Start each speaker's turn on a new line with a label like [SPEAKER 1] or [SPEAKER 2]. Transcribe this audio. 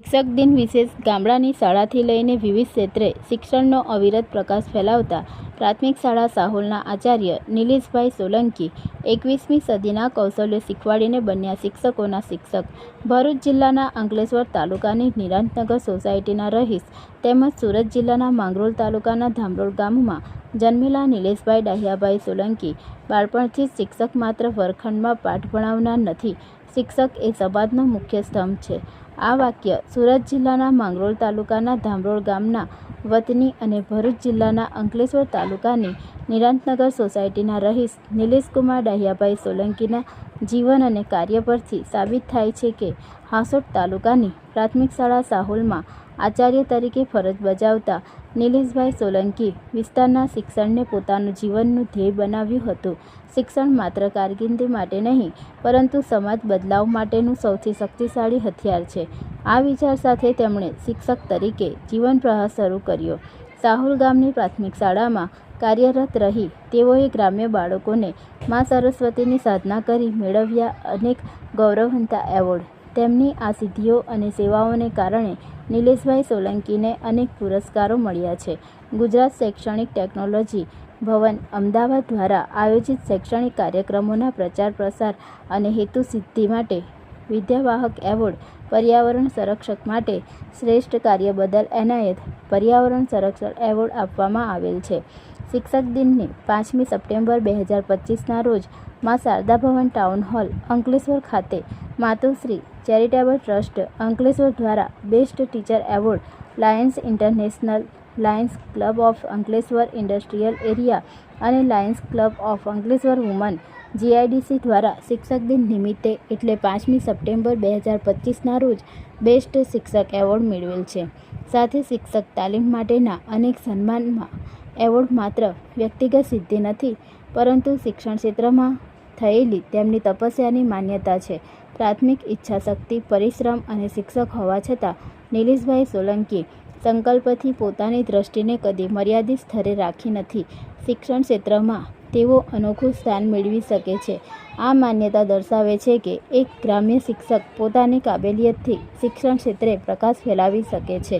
[SPEAKER 1] શિક્ષક દિન વિશેષ ગામડાની શાળાથી લઈને વિવિધ ક્ષેત્રે શિક્ષણનો અવિરત પ્રકાશ ફેલાવતા પ્રાથમિક શાળા સાહોલના આચાર્ય નિલેશભાઈ સોલંકી એકવીસમી સદીના કૌશલ્યો શીખવાડીને બન્યા શિક્ષકોના શિક્ષક. ભરૂચ જિલ્લાના અંકલેશ્વર તાલુકાની નિરાંતનગર સોસાયટીના રહીશ તેમજ સુરત જિલ્લાના માંગરોળ તાલુકાના ધામરોળ ગામમાં જન્મેલા નિલેશભાઈ ડાહિયાભાઈ સોલંકી બાળપણથી જ શિક્ષક માત્ર વર્ગખંડમાં પાઠ ભણાવનાર નથી શિક્ષક એ સમાજનો મુખ્ય સ્તંભ છે. આ વાક્ય સુરત જિલ્લાના માંગરોળ તાલુકાના ધામરોળ ગામના વતની અને ભરૂચ જિલ્લાના અંકલેશ્વર તાલુકાની નિરાંતનગર સોસાયટીના રહીશ નિલેશકુમાર ડાહિયાભાઈ સોલંકીના જીવન અને કાર્ય પરથી સાબિત થાય છે કે હાંસોટ તાલુકાની પ્રાથમિક શાળા સાહોલમાં આચાર્ય તરીકે ફરજ બજાવતા નિલેશભાઈ સોલંકી વિસ્તારના શિક્ષણને પોતાનું જીવનનું ધ્યેય બનાવ્યું હતું. શિક્ષણ માત્ર કારકિર્દી માટે નહીં, પરંતુ સમાજ બદલાવ માટેનું સૌથી શક્તિશાળી હથિયાર છે. આ વિચાર સાથે તેમણે શિક્ષક તરીકે જીવન પ્રવાહ શરૂ કર્યો. સાહુલ ગામની પ્રાથમિક શાળામાં કાર્યરત રહી તેઓએ ગ્રામ્ય બાળકોને મા સરસ્વતીની સાધના કરી મેળવ્યા અનેક ગૌરવવંતા એવોર્ડ. તેમની આ સિદ્ધિઓ અને સેવાઓને કારણે નિલેશભાઈ સોલંકીને અનેક પુરસ્કારો મળ્યા છે. ગુજરાત શૈક્ષણિક ટેકનોલોજી ભવન અમદાવાદ દ્વારા આયોજિત શૈક્ષણિક કાર્યક્રમોના પ્રચાર પ્રસાર અને હેતુ સિદ્ધિ માટે વિદ્યાવાહક એવોર્ડ, પર્યાવરણ સંરક્ષક માટે શ્રેષ્ઠ કાર્ય બદલ એનાયત પર્યાવરણ સંરક્ષણ એવોર્ડ આપવામાં આવેલ છે. શિક્ષક દિનની પાંચમી સપ્ટેમ્બર બે હજાર પચીસના રોજમાં શારદા ભવન ટાઉન હોલ, અંકલેશ્વર ખાતે માતુશ્રી ચેરિટેબલ ટ્રસ્ટ, અંકલેશ્વર દ્વારા best teacher award, Lions International, Lions Club of Ankleshwar industrial area અને Lions Club of Ankleshwar woman, GIDC દ્વારા શિક્ષક દિન નિમિત્તે એટલે પાંચમી સપ્ટેમ્બર બે હજાર પચીસના રોજ બેસ્ટ શિક્ષક એવોર્ડ મેળવેલ છે. સાથે શિક્ષક તાલીમ માટેના અનેક સન્માનમાં એવોર્ડ માત્ર વ્યક્તિગત સિદ્ધિ નથી, પરંતુ શિક્ષણ ક્ષેત્રમાં થયેલી તેમની તપસ્યાની માન્યતા છે. પ્રાથમિક ઈચ્છાશક્તિ, પરિશ્રમ અને શિક્ષક હોવા છતાં નિલેશભાઈ સોલંકી સંકલ્પથી પોતાની દ્રષ્ટિને કદી મર્યાદિત સ્તરે રાખી નથી. શિક્ષણ ક્ષેત્રમાં તેઓ અનોખું સ્થાન મેળવી શકે છે. આ માન્યતા દર્શાવે છે કે એક ગ્રામ્ય શિક્ષક પોતાની કાબેલિયતથી શિક્ષણ ક્ષેત્રે પ્રકાશ ફેલાવી શકે છે.